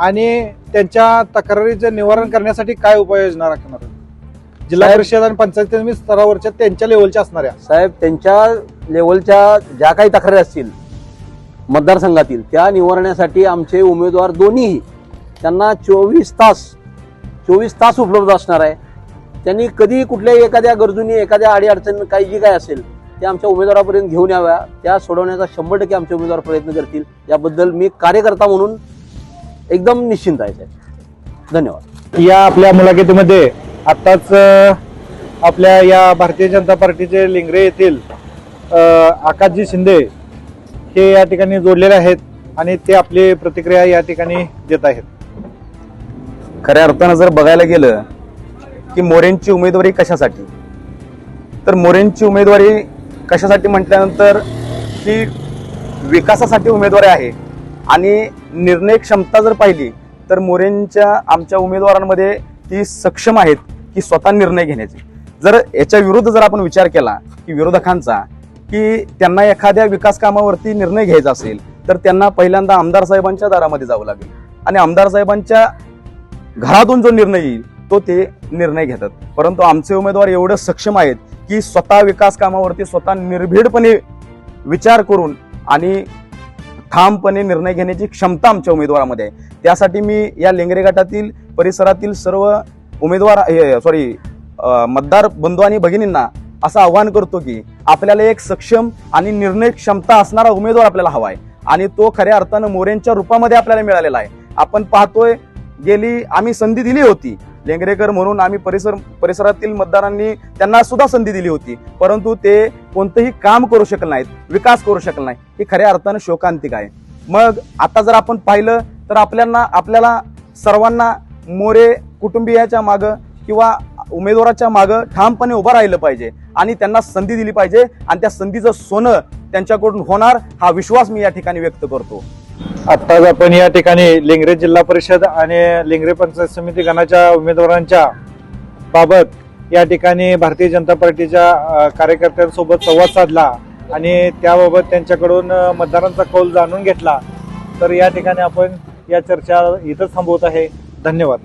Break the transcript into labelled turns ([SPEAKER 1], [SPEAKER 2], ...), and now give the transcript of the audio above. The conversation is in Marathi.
[SPEAKER 1] आणि त्यांच्या तक्रारीचे निवारण करण्यासाठी काय उपाययोजना राखणार? जिल्हा परिषद आणि पंचायत स्तरावरच्या त्यांच्या लेवलच्या असणाऱ्या?
[SPEAKER 2] साहेब त्यांच्या लेवलच्या ज्या काही तक्रारी असतील मतदारसंघातील त्या निवारण्यासाठी आमचे उमेदवार दोन्हीही त्यांना चोवीस तास चोवीस तास उपलब्ध असणार आहे. त्यांनी कधी कुठल्याही एखाद्या गरजूंनी एखाद्या अडीअडचणी काही जी काय असेल ते आमच्या उमेदवारापर्यंत घेऊन याव्या. त्या सोडवण्याचा शंभर टक्के आमचे उमेदवार प्रयत्न करतील. याबद्दल मी कार्यकर्ता म्हणून एकदम निश्चिंत आहे साहेब धन्यवाद.
[SPEAKER 1] या आपल्या मुलाखतीमध्ये आत्ताच आपल्या या भारतीय जनता पार्टीचे लिंगरे येथील आकाशजी शिंदे हे या ठिकाणी जोडलेले आहेत आणि ते आपली प्रतिक्रिया या ठिकाणी देत आहेत.
[SPEAKER 3] खऱ्या अर्थानं जर बघायला गेलं की मोरेंची उमेदवारी कशासाठी? तर मोरेंची उमेदवारी कशासाठी म्हटल्यानंतर ही विकासासाठी उमेदवारी आहे. आणि निर्णय क्षमता जर पाहिली तर मोरेंच्या आमच्या उमेदवारांमध्ये ती सक्षम आहेत की स्वतः निर्णय घेण्याची. जर याच्या विरुद्ध जर आपण विचार केला की विरोधकांचा की त्यांना एखाद्या विकास कामावरती निर्णय घ्यायचा असेल तर त्यांना पहिल्यांदा आमदार साहेबांच्या दारामध्ये जावं लागेल. आणि आमदार साहेबांच्या घरातून जो निर्णय येईल तो ते निर्णय घेतात. परंतु आमचे उमेदवार एवढं सक्षम आहेत की स्वतः विकास कामावरती स्वतः निर्भीडपणे विचार करून आणि ठामपणे निर्णय घेण्याची क्षमता आमच्या उमेदवारामध्ये आहे. त्यासाठी मी या लेंगरे गटातील परिसरातील सर्व उमेदवार सॉरी मतदार बंधू आणि भगिनींना असं आवाहन करतो की आपल्याला एक सक्षम आणि निर्णय क्षमता असणारा उमेदवार आपल्याला हवा आहे. आणि तो खऱ्या अर्थानं मोरेंच्या रूपामध्ये आपल्याला मिळालेला आहे. आपण पाहतोय गेली आम्ही संधी दिली होती. लेंगरेकर म्हणून आम्ही परिसर परिसरातील मतदारांनी त्यांना सुद्धा संधी दिली होती. परंतु ते कोणतंही काम करू शकलं नाहीत विकास करू शकलं नाही हे खऱ्या अर्थानं शोकांतिक आहे. मग आता जर आपण पाहिलं तर आपल्याला आपल्याला सर्वांना मोरे कुटुंबियाच्या मागं किंवा उमेदवाराच्या मागं ठामपणे उभं राहिलं पाहिजे आणि त्यांना संधी दिली पाहिजे आणि त्या संधीचं सोनं त्यांच्याकडून होणार हा विश्वास मी या ठिकाणी व्यक्त करतो.
[SPEAKER 1] आत्ताच आपण या ठिकाणी लिंगरे जिल्हा परिषद आणि लिंगरे पंचायत समिती गणाच्या उमेदवारांच्या बाबत या ठिकाणी भारतीय जनता पार्टीच्या कार्यकर्त्यांसोबत संवाद साधला आणि त्याबाबत त्यांच्याकडून मतदारांचा कौल जाणून घेतला. तर या ठिकाणी आपण या चर्चा इथंच थांबवत आहे. धन्यवाद.